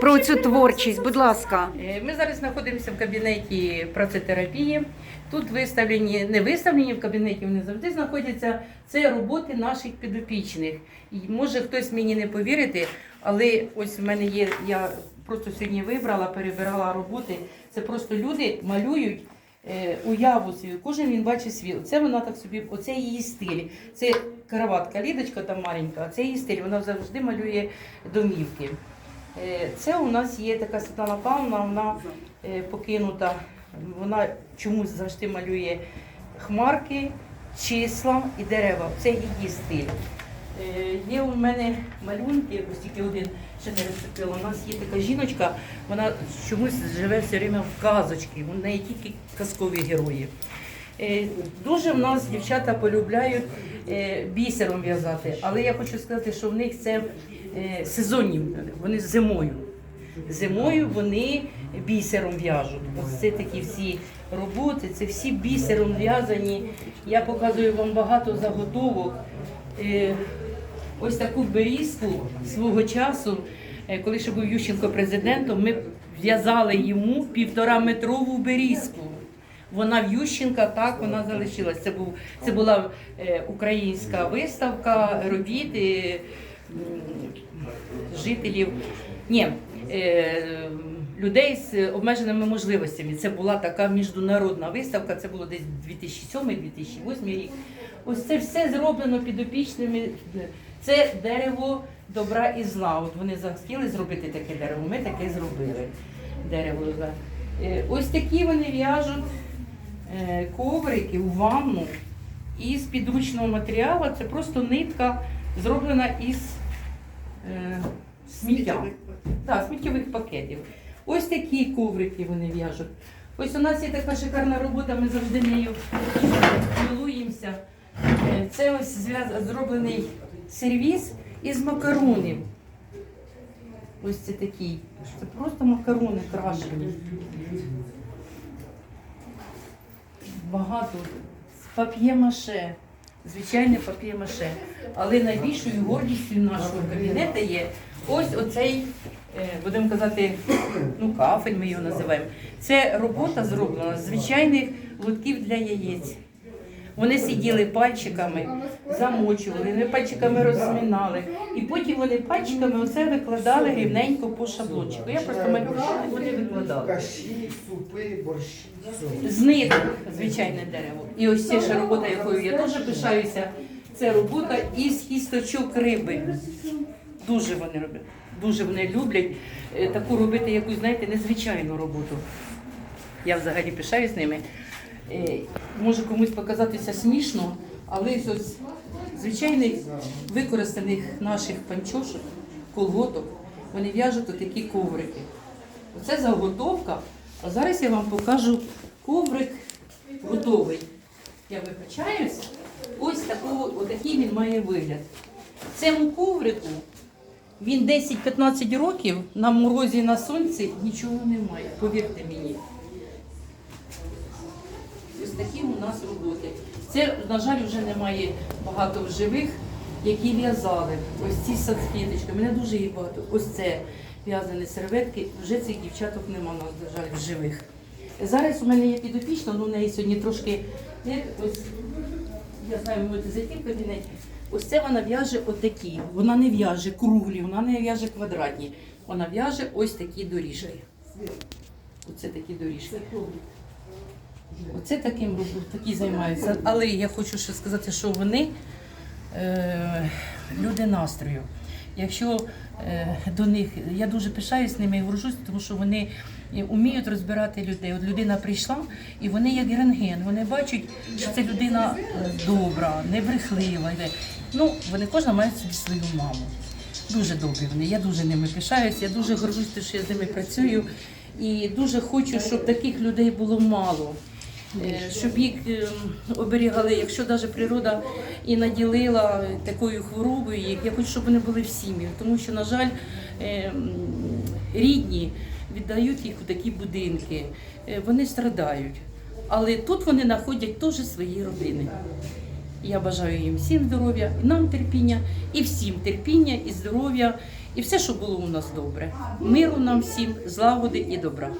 про цю творчість, будь ласка. Е, Ми зараз знаходимося в кабінеті працетерапії. Тут виставлені, не виставлені в кабінеті, вони завжди знаходяться. Це роботи наших підопічних. І може хтось мені не повірити, але ось в мене є, я просто сьогодні вибрала, перебирала роботи. Це просто люди малюють е, уяву свою. Кожен він бачить свій. Це вона так собі, оце її стиль. Це караватка, лідочка там маленька, а це її стиль. Вона завжди малює домівки. Е, Це у нас є така Світлана Павловна, вона е, покинута. Вона чомусь завжди малює хмарки, числа і дерева. Це її стиль. Е, Є у мене малюнки, ось тільки один ще не розцепила. У нас є така жіночка, вона чомусь живе все время в казочки, у неї тільки казкові герої. Дуже в нас дівчата полюбляють бісером в'язати, але я хочу сказати, що в них це е, сезонні, вони зимою. Зимою вони бісером в'яжуть. Ось це такі всі роботи, це всі бісером в'язані. Я показую вам багато заготовок. Е, Ось таку берізку свого часу, е, коли ще був Ющенко президентом, ми в'язали йому півтора метрову берізку. Вона в Ющенка, так вона залишилась. Це був це була е, українська виставка робіт е, жителів. Ні, е, людей з обмеженими можливостями. Це була така міжнародна виставка. Це було десь 2007-2008 рік. Ось це все зроблено підопічними. Це дерево добра і зла. От вони захотіли зробити таке дерево. Ми таке зробили. Дерево. Ось такі вони в'яжуть коврики у ванну із підручного матеріалу. Це просто нитка зроблена із е, сміття. Так, сміттєвих пакетів. Ось такі коврики вони в'яжуть. Ось у нас є така шикарна робота, ми завжди нею милуємося. Е, Це ось зроблений сервіс із макаронів. Ось це такий. Це просто макарони крашені. Багато. Пап'є-маше. Звичайне пап'є-маше. Але найбільшою гордістю нашого кабінету є ось оцей, е, будемо казати, ну, кафель ми його називаємо. Це робота зроблена з звичайних лотків для яєць. Вони сиділи пальчиками, замочували, вони пальчиками розмінали. І потім вони пальчиками оце викладали рівненько по шаблончику. Я просто малювала, вони викладали. Каші, супи, борщі. З звичайне дерево. І ось ця ще робота, якою я дуже пишаюся, це робота із кісточок риби. Дуже вони роблять. Дуже вони люблять е, таку робити якусь, знаєте, незвичайну роботу. Я взагалі пишаюсь ними. Е, Може комусь показатися смішно, але ось звичайних використаних наших панчошок, колготок, вони в'яжуть отакі коврики. Оце заготовка. А зараз я вам покажу коврик готовий. Я вибачаюсь. Ось такого, отакий він має вигляд. Цьому коврику він 10-15 років на морозі на сонці нічого немає, повірте мені. Ось такі нас роботи. Це, на жаль, вже немає багато живих, які в'язали. Ось ці салфеточки. Мене дуже їх багато. Ось це в'язані серветки. Вже цих дівчаток нема нас, на жаль, в живих. Зараз у мене є підопічна, ну в неї сьогодні трошки ось. Я знаю, ви можете зайти в кабінет. Ось це вона в'яже отакі. Вона не в'яже круглі, вона не в'яже квадратні. Вона в'яже ось такі доріжки. Оце такі доріжки. Оце таким такі займаються. Але я хочу ще сказати, що вони е, люди настрою. Якщо е, до них я дуже пишаюсь ними і горжусь, тому що вони вміють розбирати людей. От людина прийшла, і вони як рентген, вони бачать, що це людина добра, небрехлива. Ну, вони кожна має собі свою маму. Дуже добрі вони. Я дуже ними пишаюсь, я дуже горжусь, що я з ними працюю. І дуже хочу, щоб таких людей було мало. Е, Щоб їх е, оберігали, якщо навіть природа і наділила такою хворобою, їх, я хочу, щоб вони були в сім'ї, тому що, на жаль, е, рідні віддають їх у такі будинки, Е, вони страдають. Але тут вони знаходять теж свої родини. Я бажаю їм всім здоров'я, і нам терпіння, і всім терпіння і здоров'я, І все, що було у нас добре. Миру нам всім, злагоди і добра.